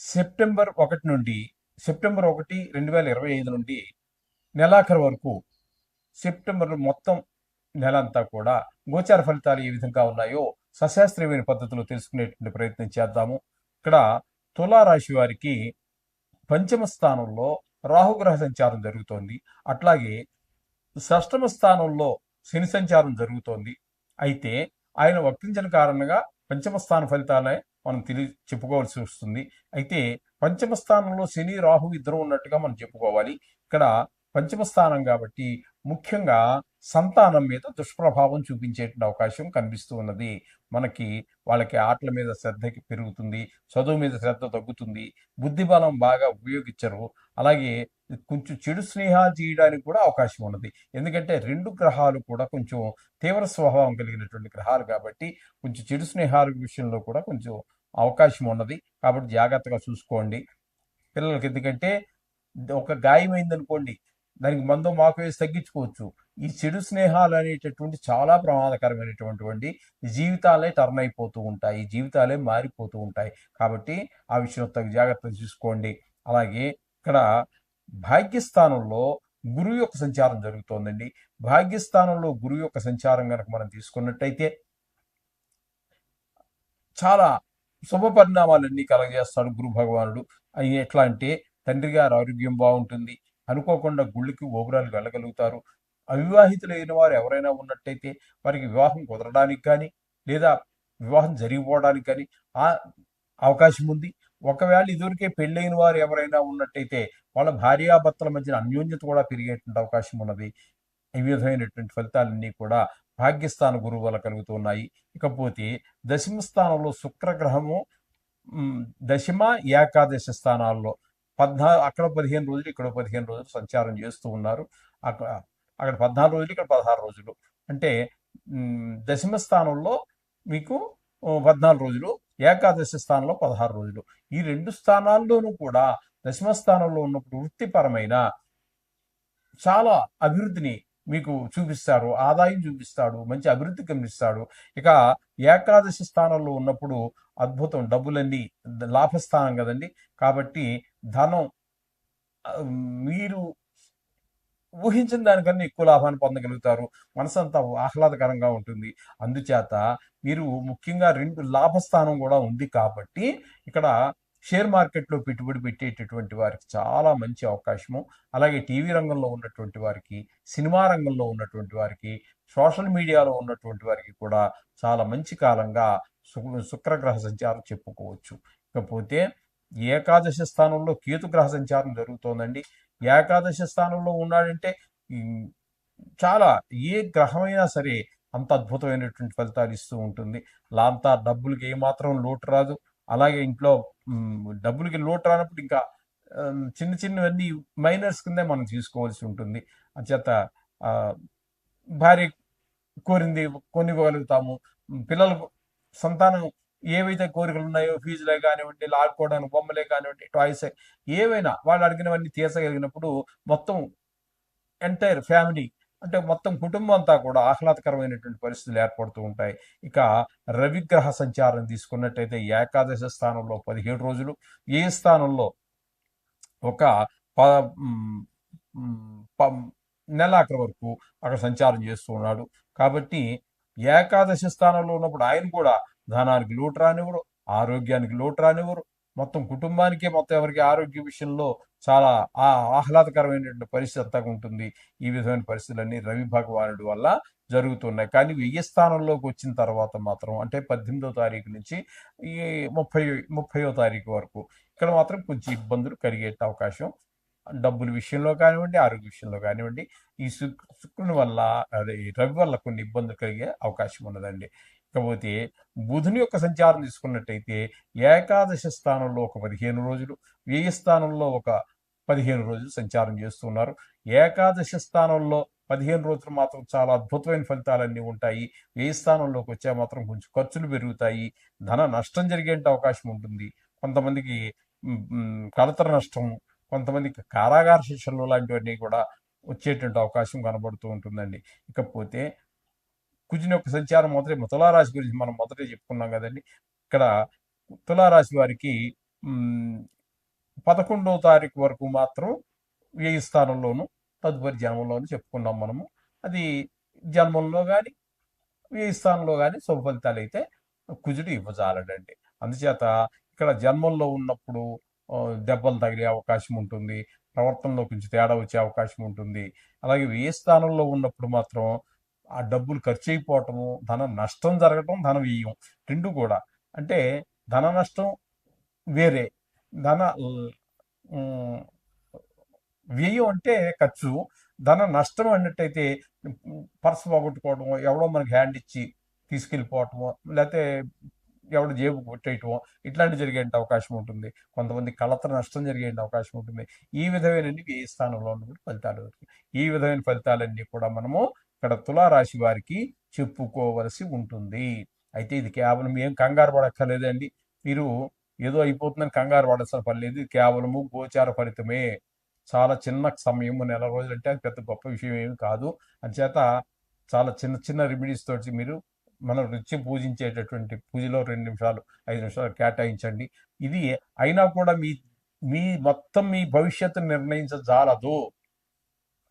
September ఒకటి నుండి September ఒకటి రెండు వేల ఇరవై ఐదు నుండి నెలాఖరు వరకు సెప్టెంబర్ మొత్తం నెల అంతా కూడా గోచార ఫలితాలు ఏ విధంగా ఉన్నాయో సశాస్త్రీయమైన పద్ధతిలో తెలుసుకునేటువంటి ప్రయత్నం చేద్దాము. ఇక్కడ తులారాశి వారికి పంచమ స్థానంలో రాహుగ్రహ సంచారం జరుగుతోంది. అట్లాగే షష్టమ స్థానంలో శని సంచారం జరుగుతోంది. అయితే ఆయన వర్తించిన కారణంగా పంచమ స్థాన ఫలితాలే మనం తెలి చెప్పుకోవాల్సి వస్తుంది. అయితే పంచమ స్థానంలో శని రాహు ఇద్దరు ఉన్నట్టుగా మనం చెప్పుకోవాలి. ఇక్కడ పంచమ స్థానం కాబట్టి ముఖ్యంగా సంతానం మీద దుష్ప్రభావం చూపించేటువంటి అవకాశం కనిపిస్తూ ఉన్నది. మనకి వాళ్ళకి ఆటల మీద శ్రద్ధకి పెరుగుతుంది చదువు మీద శ్రద్ధ తగ్గుతుంది బుద్ధి బలం బాగా ఉపయోగించరు. అలాగే కొంచెం చెడు స్నేహాలు చేయడానికి కూడా అవకాశం ఉన్నది. ఎందుకంటే రెండు గ్రహాలు కూడా కొంచెం తీవ్ర స్వభావం కలిగినటువంటి గ్రహాలు కాబట్టి కొంచెం చెడు స్నేహాల విషయంలో కూడా కొంచెం అవకాశం ఉన్నది. కాబట్టి జాగ్రత్తగా చూసుకోండి. పిల్లలకి ఎందుకంటే ఒక గాయమైందనుకోండి దానికి మందు మాకు వేసి తగ్గించుకోవచ్చు. ఈ చెడు స్నేహాలు అనేటటువంటి చాలా ప్రమాదకరమైనటువంటి జీవితాలే టర్న్ అయిపోతూ ఉంటాయి. జీవితాలే మారిపోతూ ఉంటాయి. కాబట్టి ఆ విషయంలో తగు జాగ్రత్తలు చూసుకోండి అలాగే ఇక్కడ భాగ్యస్థానంలో గురువు యొక్క సంచారం జరుగుతోందండి. భాగ్యస్థానంలో గురువు యొక్క సంచారం కనుక మనం తీసుకున్నట్టయితే చాలా శుభ పరిణామాలన్నీ కలగజేస్తాడు గురు భగవానుడు అవి ఎట్లా అంటే తండ్రి గారి ఆరోగ్యం బాగుంటుంది. అనుకోకుండా గుళ్ళకి ఓబురాలు వెళ్ళగలుగుతారు. అవివాహితులైన వారు ఎవరైనా ఉన్నట్టయితే వారికి వివాహం కుదరడానికి కానీ లేదా వివాహం జరిగిపోవడానికి కానీ ఆ అవకాశం ఉంది. ఒకవేళ ఇదివరకే పెళ్ళైన వారు ఎవరైనా ఉన్నట్టయితే వాళ్ళ భార్యాభర్తల మధ్యన అన్యోన్యత కూడా పెరిగేటువంటి అవకాశం ఉన్నది. ఈ విధమైనటువంటి ఫలితాలన్నీ కూడా భాగ్యస్థాన గురువు వల్ల కలుగుతున్నాయి ఇకపోతే దశమ స్థానంలో శుక్రగ్రహము దశమ ఏకాదశ స్థానాల్లో పద్నా అక్కడ పదిహేను రోజులు ఇక్కడ పదిహేను రోజులు సంచారం చేస్తూ ఉన్నారు. అక్కడ అక్కడ పద్నాలుగు రోజులు ఇక్కడ పదహారు రోజులు. అంటే దశమ స్థానంలో మీకు పద్నాలుగు రోజులు ఏకాదశి స్థానంలో పదహారు రోజులు. ఈ రెండు స్థానాల్లోనూ కూడా దశమ స్థానంలో ఉన్నప్పుడు వృత్తిపరమైన చాలా అభివృద్ధిని మీకు చూపిస్తారు ఆదాయం చూపిస్తాడు మంచి అభివృద్ధి గమనిస్తాడు. ఇక ఏకాదశి స్థానంలో ఉన్నప్పుడు అద్భుతం డబ్బులన్నీ లాభస్థానం కదండి. కాబట్టి ధనం మీరు ఊహించిన దానికన్నా ఎక్కువ లాభాన్ని పొందగలుగుతారు. మనసంతా ఆహ్లాదకరంగా ఉంటుంది. అందుచేత మీరు ముఖ్యంగా రెండు లాభస్థానం కూడా ఉంది కాబట్టి ఇక్కడ షేర్ మార్కెట్లో పెట్టుబడి పెట్టేటటువంటి వారికి చాలా మంచి అవకాశము. అలాగే టీవీ రంగంలో ఉన్నటువంటి వారికి సినిమా రంగంలో ఉన్నటువంటి వారికి సోషల్ మీడియాలో ఉన్నటువంటి వారికి కూడా చాలా మంచి కాలంగా శుక్రగ్రహ సంచారం చెప్పుకోవచ్చు. ఇకపోతే ఏకాదశి స్థానంలో కేతు గ్రహ సంచారం జరుగుతోందండి. ఏకాదశి స్థానంలో ఉన్నాడంటే చాలా ఏ గ్రహమైనా సరే అంత అద్భుతమైనటువంటి ఫలితాలు ఇస్తూ ఉంటుంది. లాంతా డబ్బులకి ఏమాత్రం లోటు రాదు. అలాగే ఇంట్లో డబ్బులకి లోటు రానప్పుడు ఇంకా చిన్న చిన్నవన్నీ మైనర్స్ కిందే మనం తీసుకోవాల్సి ఉంటుంది. అంచేత భార్య కోరింది కొనివ్వగలుగుతాము పిల్లలకు సంతానం ఏవైతే కోరికలు ఉన్నాయో ఫీజులే కానివ్వండి లాడుకోవడానికి బొమ్మలే కానివ్వండి టాయ్స్ ఏవైనా వాళ్ళు అడిగినవన్నీ తీర్చగలిగినప్పుడు మొత్తం ఎంటైర్ ఫ్యామిలీ అంటే మొత్తం కుటుంబం అంతా కూడా ఆహ్లాదకరమైనటువంటి పరిస్థితులు ఏర్పడుతూ ఉంటాయి. ఇక రవిగ్రహ సంచారం తీసుకున్నట్టయితే ఏకాదశ స్థానంలో పదిహేడు రోజులు. ఏ స్థానంలో? ఒక ప మ్, ప- వరకు అక్కడ సంచారం చేస్తూ ఉన్నాడు. కాబట్టి ఏకాదశి స్థానంలో ఉన్నప్పుడు ఆయన కూడా ధనానికి లోటు రానివ్వరు ఆరోగ్యానికి లోటు రానివ్వరు మొత్తం కుటుంబానికే మొత్తం ఎవరికి ఆరోగ్య విషయంలో చాలా ఆ ఆహ్లాదకరమైనటువంటి పరిస్థితి అంతా ఉంటుంది. ఈ విధమైన పరిస్థితులన్నీ రవి భగవానుడి వల్ల జరుగుతున్నాయి. కానీ వెయ్యి స్థానంలోకి వచ్చిన తర్వాత మాత్రం అంటే పద్దెనిమిదో తారీఖు నుంచి ఈ ముప్పై ముప్పయో తారీఖు వరకు ఇక్కడ మాత్రం కొంచెం ఇబ్బందులు కలిగే అవకాశం డబ్బుల విషయంలో కానివ్వండి ఆరోగ్య విషయంలో కానివ్వండి ఈ శుక్ శుక్రుని వల్ల అదే రవి వల్ల కొన్ని ఇబ్బందులు కలిగే అవకాశం ఉన్నదండి. ఇకపోతే బుధుని యొక్క సంచారం తీసుకున్నట్టయితే ఏకాదశ స్థానంలో ఒక పదిహేను రోజులు వ్యయ స్థానంలో ఒక పదిహేను రోజులు సంచారం చేస్తున్నారు. ఏకాదశ స్థానంలో పదిహేను రోజులు మాత్రం చాలా అద్భుతమైన ఫలితాలన్నీ ఉంటాయి. వ్యయ స్థానంలోకి వచ్చే మాత్రం కొంచెం ఖర్చులు పెరుగుతాయి. ధన నష్టం జరిగే అవకాశం ఉంటుంది. కొంతమందికి కలతర నష్టం కొంతమందికి కారాగార శిక్షలు లాంటివన్నీ కూడా వచ్చేటువంటి అవకాశం కనబడుతూ ఉంటుందండి. ఇకపోతే కుజుని యొక్క సంచారం మొదటి తులారాశి గురించి మనం మొదటే చెప్పుకున్నాం కదండి. ఇక్కడ తులారాశి వారికి పదకొండవ తారీఖు వరకు మాత్రం వ్యయ స్థానంలోను తదుపరి జన్మంలోను చెప్పుకున్నాం మనము. అది జన్మంలో కానీ వ్యయ స్థానంలో కానీ శుభ ఫలితాలు అయితే కుజుడు ఇవ్వజాలడండి. అందుచేత ఇక్కడ జన్మంలో ఉన్నప్పుడు దెబ్బలు తగిలే అవకాశం ఉంటుంది. ప్రవర్తనలో కొంచెం తేడా వచ్చే అవకాశం ఉంటుంది. అలాగే ఏ స్థానంలో ఉన్నప్పుడు మాత్రం ఆ డబ్బులు ఖర్చు అయిపోవటము ధన నష్టం జరగటం ధన వ్యయం రెండు కూడా. అంటే ధన నష్టం వేరే. ధన వ్యయం అంటే ఖర్చు. ధన నష్టం అన్నట్టయితే పర్స్ పోగొట్టుకోవడం ఎవడో మనకి హ్యాండ్ ఇచ్చి తీసుకెళ్ళిపోవటము లేకపోతే ఎవడు జేబు కొట్టేయటం ఇట్లాంటివి జరిగే అవకాశం ఉంటుంది. కొంతమంది కలత నష్టం జరిగే అవకాశం ఉంటుంది. ఈ విధమైన వ్యయ స్థానంలో ఉన్నప్పుడు ఫలితాలు ఈ విధమైన ఫలితాలన్నీ కూడా మనము ఇక్కడ తులారాశి వారికి చెప్పుకోవలసి ఉంటుంది. అయితే ఇది కేవలం ఏం కంగారు పడక్కర్లేదండి. మీరు ఏదో అయిపోతుందని కంగారు పడాల్సిన పని లేదు. కేవలము గోచార ఫలితమే. చాలా చిన్న సమయము నెల రోజులు అంటే అది పెద్ద గొప్ప విషయం ఏమి కాదు. అంచేత చాలా చిన్న చిన్న రెమెడీస్ తోటి మీరు మనం నిత్యం పూజించేటటువంటి పూజలో రెండు నిమిషాలు ఐదు నిమిషాలు కేటాయించండి. ఇది అయినా కూడా మీ మీ మొత్తం మీ భవిష్యత్తు నిర్ణయించజాలదు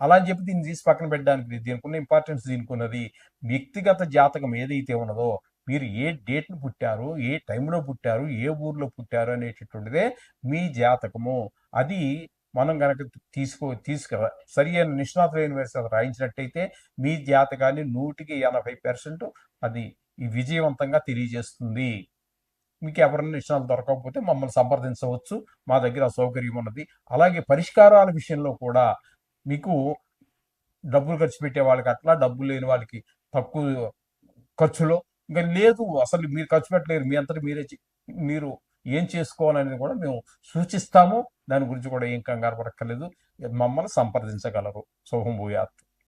అలా అని చెప్పి దీన్ని తీసి పక్కన పెట్టడానికి దీనికి ఉన్న ఇంపార్టెన్స్ దీనికి ఉన్నది వ్యక్తిగత జాతకం ఏదైతే ఉన్నదో మీరు ఏ డేట్ను పుట్టారు ఏ టైంలో పుట్టారు ఏ ఊర్లో పుట్టారు అనేటటువంటిదే మీ జాతకము. అది మనం కనుక తీసుకో తీసుకురా సరి అయిన నిష్ణాతులైన యూనివర్సిటీ రాయించినట్టయితే మీ జాతకాన్ని నూటికి ఎనభై పర్సెంట్ అది ఈ విజయవంతంగా తెలియజేస్తుంది. మీకు ఎవరైనా నిష్ణాలు దొరకకపోతే మమ్మల్ని సంప్రదించవచ్చు. మా దగ్గర సౌకర్యం ఉన్నది. అలాగే పరిష్కారాల విషయంలో కూడా మీకు డబ్బులు ఖర్చు పెట్టే వాళ్ళకి అట్లా డబ్బులు లేని వాళ్ళకి తక్కువ ఖర్చులో. ఇంకా లేదు అసలు మీరు ఖర్చు పెట్టలేరు మీ అంతటి మీరే మీరు ఏం చేసుకోవాలనేది కూడా మేము సూచిస్తాము. దాని గురించి కూడా ఏం కంగారు పడక్కర్లేదు. మమ్మల్ని సంప్రదించగలరు. శుభం భూయాత్.